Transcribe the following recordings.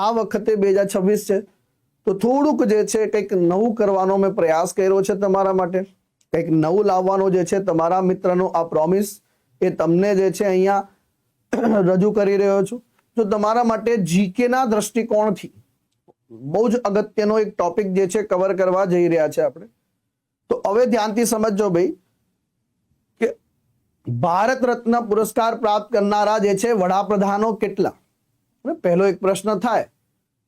આ વખતે બે હજાર છવ્વીસ છે, તો થોડુંક જે છે કંઈક નવું કરવાનો મેં પ્રયાસ કર્યો છે તમારા માટે. કંઈક નવું લાવવાનો જે છે તમારા મિત્રનો આ પ્રોમિસ એ તમને જે છે અહીંયા રજૂ કરી રહ્યો છું. તો તમારા માટે જીકેના દ્રષ્ટિકોણથી બહુ જ અગત્યનો એક ટોપિક જે છે કવર કરવા જઈ રહ્યા છે આપણે. તો હવે ધ્યાનથી સમજજો ભાઈ કે ભારત રત્ન પુરસ્કાર પ્રાપ્ત કરનારા જે છે વડાપ્રધાનો કેટલા? અને પહેલો એક પ્રશ્ન થાય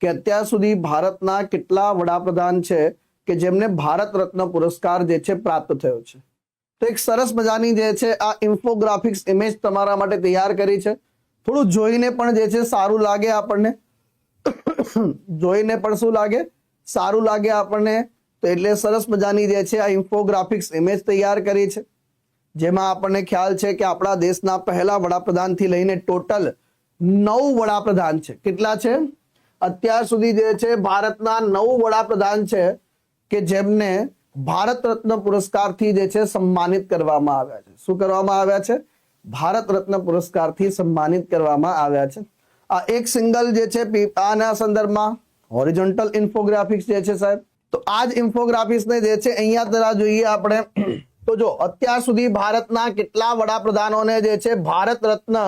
કે અત્યાર સુધી ભારતના કેટલા વડાપ્રધાન છે કે જેમને ભારત રત્ન પુરસ્કાર જે છે પ્રાપ્ત થયો છે? તો એક સરસ મજાની જે છે આ ઇન્ફોગ્રાફિક્સ ઇમેજ તમારા માટે તૈયાર કરી છે. થોડું જોઈને પણ જે છે સારું લાગે આપણને. જોઈને પણ શું લાગે? સારું લાગે આપણને. તો એટલે સરસ મજાની જે છે આ ઇન્ફોગ્રાફિક્સ ઇમેજ તૈયાર કરી છે. જેમાં આપણને ખ્યાલ છે કે આપણા દેશના પહેલા વડાપ્રધાનથી લઈને ટોટલ નવ વડાપ્રધાન છે. કેટલા છે? અત્યાર સુધી જે છે ભારતના નવ વડાપ્રધાન છે કે જેમને ભારત રત્ન પુરસ્કારથી જે છે સન્માનિત કરવામાં આવ્યા છે. શું કરવામાં આવ્યા છે? ભારત રત્ન પુરસ્કારથી સન્માનિત કરવામાં આવ્યા છે. આ એક સિંગલ જે છે આના સંદર્ભમાં હોરિઝોન્ટલ ઇન્ફોગ્રાફિક્સ જે છે સાહેબ. તો આ જ ઇન્ફોગ્રાફિક્સને જે છે અહીંયા તરા જોઈએ આપણે. તો જો અત્યાર સુધી ભારતના કેટલા વડાપ્રધાનોને જે છે ભારત રત્ન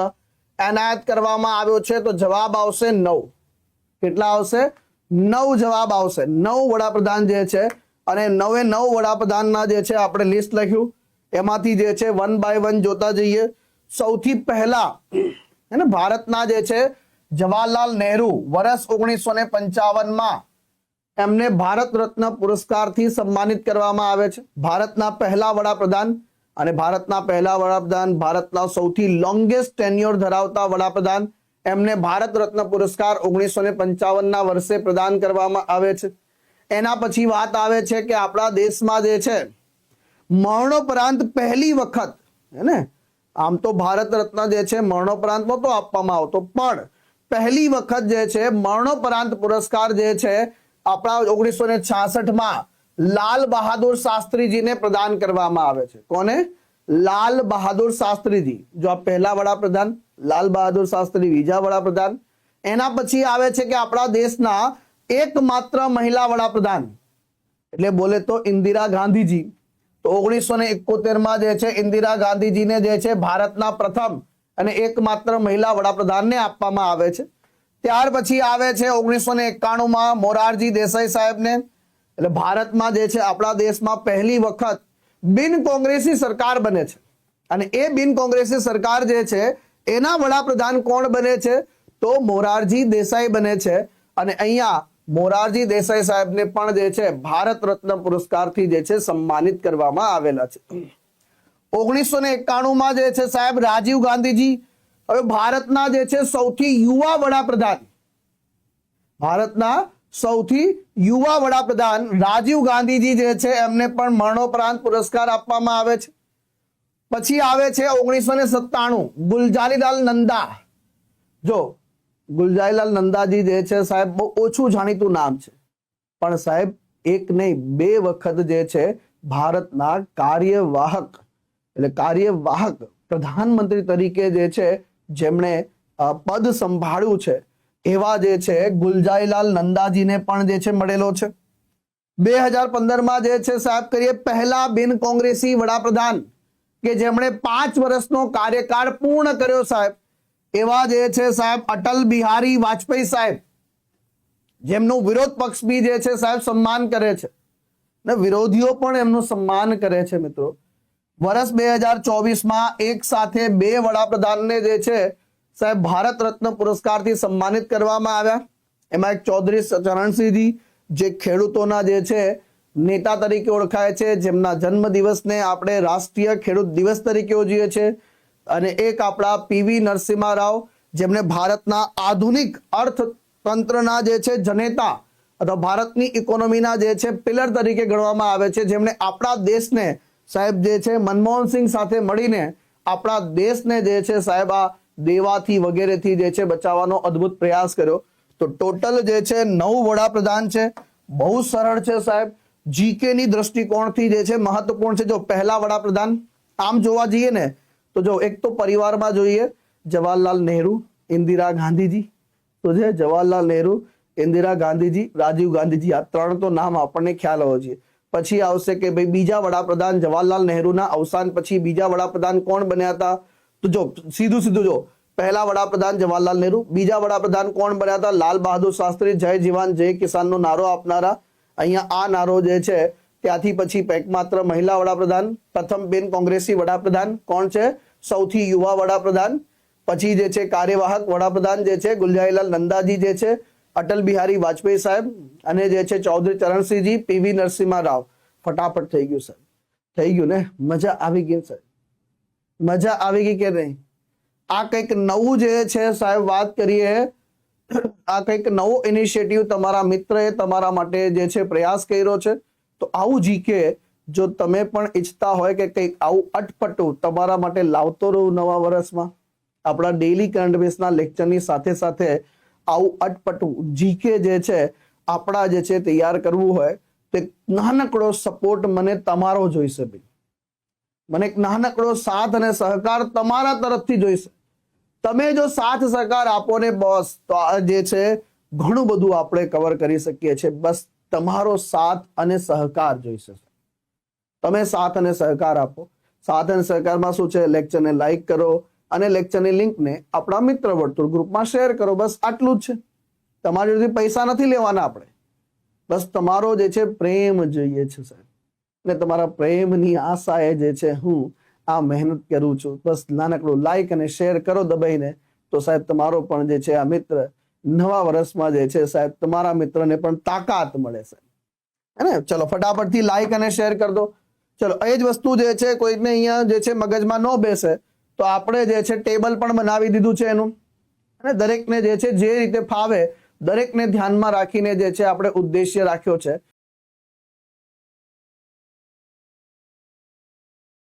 એનાયત કરવામાં આવ્યો છે તો જવાબ આવશે નવ. કેટલા આવશે? નવ જવાબ આવશે. નવ વડાપ્રધાન જે છે અને નવે નવ વડાપ્રધાનના જે છે આપણે લિસ્ટ લખ્યું. એમાંથી જે છે વન બાય વન જોતા જઈએ. સૌથી પહેલા હે ને ભારતના જે છે જવાહરલાલ નહેરુ વર્ષ ઓગણીસો ને પંચાવનમાં એમને ભારત રત્ન પુરસ્કારથી સન્માનિત કરવામાં આવે છે. ભારતના પહેલા વડાપ્રધાન અને ભારતના પહેલા વડાપ્રધાન ભારતના સૌથી લોંગેસ્ટ ટેન્યોર ધરાવતા વડાપ્રધાન. એમને ભારત રત્ન પુરસ્કાર ઓગણીસો ને પંચાવનના વર્ષે પ્રદાન કરવામાં આવે છે. એના પછી વાત આવે છે કે આપણા દેશમાં જે છે, મરણોપરાંત પહેલી વખત, હે ને? આમ તો ભારત રત્ન જે છે, મરણોપરાંત નહોતો આપવામાં આવતો, પણ પહેલી વખત જે છે, મરણોપરાંત પુરસ્કાર જે છે, આપણા ઓગણીસો ને છાસઠમાં લાલ બહાદુર શાસ્ત્રીજીને પ્રદાન કરવામાં આવે છે. કોને? લાલ બહાદુર શાસ્ત્રીજી. જો આ પહેલા વડાપ્રધાન, લાલ બહાદુર શાસ્ત્રી બીજા વડાપ્રધાન, એના પછી આવે છે કે આપણા દેશના એકમાત્ર મહિલા વડાપ્રધાન. એટલે બોલે તો ઇન્દિરા ગાંધીજી. તો ઓગણીસો ને એકોતેરમાં જે છે, ઇન્દિરા ગાંધીજીને જે છે, ભારતના પ્રથમ અને એકમાત્ર મહિલા વડાપ્રધાનને આપવામાં આવે છે. ત્યાર પછી આવે છે ઓગણીસો ને એકાણું માં મોરારજી દેસાઈ સાહેબને. એટલે ભારતમાં જે છે, આપણા દેશમાં પહેલી વખત બિન કોંગ્રેસી સરકાર બને છે. અને એ બિન કોંગ્રેસી સરકાર જે છે, એના વડાપ્રધાન કોણ બને છે? તો મોરારજી દેસાઈ બને છે. અને અહીંયા મોરારજી દેસાઈ સાહેબને પણ જે છે, ભારત રત્ન પુરસ્કારથી જે છે, સન્માનિત કરવામાં આવેલા છે. ઓગણીસો ને એકાણુંમાં જે છે, સાહેબ રાજીવ ગાંધીજી, હવે ભારતના જે છે, સૌથી યુવા વડાપ્રધાન. ભારતના સૌથી યુવા વડાપ્રધાન રાજીવ ગાંધીજી જે છે, એમને પણ મરણોપરાંત પુરસ્કાર આપવામાં આવે છે. પછી આવે છે ઓગણીસો ને સત્તાણું, ગુલજારીલાલ નંદા. જો, ગુલજારીલાલ નંદાજી જે છે, સાહેબ, બહુ ઓછું જાણીતું નામ છે. પણ સાહેબ, એક નહીં, બે વખત જે છે, ભારતના કાર્યવાહક, એટલે કાર્યવાહક પ્રધાનમંત્રી તરીકે જે છે, જેમણે પદ સંભાળ્યું છે. એવા જે છે ગુલજાઈલાલ નંદાજીને પણ જે છે મળેલો છે. બે હજાર પંદરમાં જે છે, સાહેબ કરીએ પહેલા બિન કોંગ્રેસી વડાપ્રધાન, કે જેમણે પાંચ વર્ષનો કાર્યકાળ પૂર્ણ કર્યો સાહેબ. એવા જે છે સાહેબ, અટલ બિહારી વાજપેયી સાહેબ, જેમનું વિરોધ પક્ષ બી જે છે સાહેબ સન્માન કરે છે. ને વિરોધીઓ પણ એમનું સન્માન કરે છે મિત્રો. વર્ષ બે હજાર ચોવીસમાં એક સાથે બે વડાપ્રધાનને જે છે સાહેબ, ભારત રત્ન પુરસ્કારથી સન્માનિત કરવામાં આવ્યા. એમાં એક ચૌધરી ચરણસિંહજી, જે ખેડૂતોના જે છે, નેતા તરીકે ઓળખાય છે, જેમના જન્મ દિવસને આપણે રાષ્ટ્રીય ખેડૂત દિવસ તરીકે ઉજવીએ છીએ. અને એક આપણા પીવી નરસિંહા રાવ, જેમને ભારતના આધુનિક અર્થતંત્રના જે છે, જનેતા અથવા ભારતની ઇકોનોમીના જે છે, પિલર તરીકે ગણવામાં આવે છે. જેમણે આપણા દેશને સાહેબ, જે છે મનમોહન સિંહ સાથે મળીને આપણા દેશને જે છે, સાહેબ, આ દેવાથી વગેરેથી જે છે બચાવવાનો અદ્ભુત પ્રયાસ કર્યો. તો ટોટલ જે છે નવ વડાપ્રધાન છે. બહુ સરળ છે સાહેબ. જીકે ની દ્રષ્ટિકોણથી જે છે મહત્વપૂર્ણ છે. જો પહેલા વડાપ્રધાન આમ જોવા જઈએ ને, તો જો એક તો પરિવારમાં જોઈએ, જવાહરલાલ નહેરુ, ઇન્દિરા ગાંધીજી. તો છે જવાહરલાલ નહેરુ, ઇન્દિરા ગાંધીજી, રાજીવ ગાંધીજી, આ ત્રણ તો નામ આપણને ખ્યાલ હોવો જોઈએ. પછી આવશે કે ભાઈ બીજા વડાપ્રધાન જવાહરલાલ નહેરુના અવસાન પછી બીજા વડાપ્રધાન કોણ બન્યા હતા? તો જો, સીધું સીધું જો. પહેલા વડાપ્રધાન જવાહરલાલ નહેરુ, બીજા વડાપ્રધાન કોણ બન્યા હતા? લાલ બહાદુર શાસ્ત્રી, જય જીવાન, જય કિસાનનો નારો આપનારા. અહીંયા આ નારો જે છે, ત્યાંથી પછી એકમાત્ર મહિલા વડાપ્રધાન, પ્રથમ બેન કોંગ્રેસી વડાપ્રધાન કોણ છે? સૌથી યુવા વડાપ્રધાન. પછી જે છે, કાર્યવાહક વડાપ્રધાન જે છે, ગુલજારીલાલ નંદાજી જે છે, અટલ બિહારી વાજપેયી સાહેબ, અને જે છે, ચૌધરી ચરણસિંહજી પીવી નરસિંહા રાવ. ફટાફટ થઈ ગયું, સાહેબ. થઈ ગયું ને? મજા આવી ગઈ સાહેબ. મજા આવી ગઈ કે નહીં? આ કંઈક નવું જે છે સાહેબ, વાત કરીએ, આ કંઈક નવો ઇનિશિયેટિવ તમારા મિત્રએ તમારા માટે જે છે પ્રયાસ કર્યો છે. તો આવું જીકે જો તમે પણ ઈચ્છતા હોય કે કંઈક આવું અટપટું તમારા માટે લાવતો રહું નવા વર્ષમાં, આપણા ડેઈલી કરંટ બેસના લેક્ચરની સાથે સાથે આવું અટપટું જીકે જે છે, આપણા જે છે તૈયાર કરવું હોય, તો નાનકડો સપોર્ટ મને તમારો જોઈશે ભાઈ. મને એક નાનકડો સાથ અને સહકાર તમારા તરફથી જોઈશે. તમે જો સાથ સહકાર આપો ને બોસ, તો આ જે છે, ઘણું બધું આપણે કવર કરી શકીએ છીએ. બસ તમારો સાથ અને સહકાર જોઈશે તમે સાથ અને સહકાર આપો. સાથ અને સહકારમાં શું છે? લેક્ચરને લાઈક કરો અને લેક્ચરની લિંકને આપણા મિત્ર વર્તુળ ગ્રુપમાં શેર કરો. બસ આટલું જ છે. તમારી પૈસા નથી લેવાના આપણે. બસ તમારો જે છે, પ્રેમ જોઈએ છે સાહેબ અને તમારા પ્રેમની આશાએ જે છે હું આ મહેનત કરું છું. બસ નાનકડું લાઈક અને શેર કરો દબાઈને. તો સાહેબ તમારો પણ જે છે આ મિત્ર નવા વર્ષમાં જે છે સાહેબ તમારા મિત્રને પણ તાકાત મળે છે. હે ને? ચલો ફટાફટથી લાઈક અને શેર કરી દો. ચલો, એ જ વસ્તુ જે છે કોઈને અહીંયા જે છે મગજમાં ન બેસે, તો આપણે જે છે ટેબલ પણ બનાવી દીધું છે એનું. અને દરેકને જે છે જે રીતે ફાવે, દરેકને ધ્યાનમાં રાખીને જે છે આપણે ઉદ્દેશ્ય રાખ્યો છે.